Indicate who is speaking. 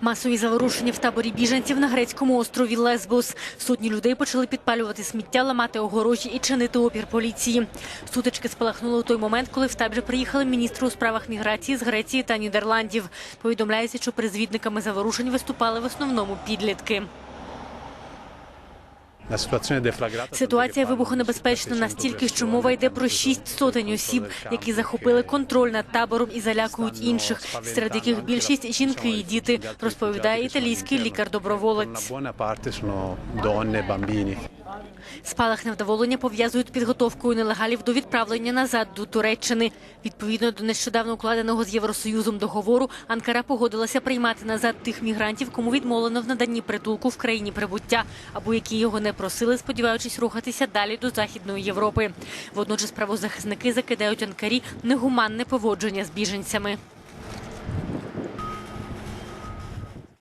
Speaker 1: Масові заворушення в таборі біженців на грецькому острові Лесбос. Сотні людей почали підпалювати сміття, ламати огорожі і чинити опір поліції. Сутички спалахнули у той момент, коли в табір приїхали міністри у справах міграції з Греції та Нідерландів. Повідомляється, що призвідниками заворушень виступали в основному підлітки. Ситуація вибухонебезпечна настільки, що мова йде про шість сотень осіб, які захопили контроль над табором і залякують інших, серед яких більшість жінки і діти, розповідає італійський лікар-доброволець. Спалах невдоволення пов'язують підготовкою нелегалів до відправлення назад до Туреччини. Відповідно до нещодавно укладеного з Євросоюзом договору, Анкара погодилася приймати назад тих мігрантів, кому відмовлено в наданні притулку в країні прибуття, або які його не просили, сподіваючись рухатися далі до Західної Європи. Водночас правозахисники закидають Анкарі негуманне поводження з біженцями.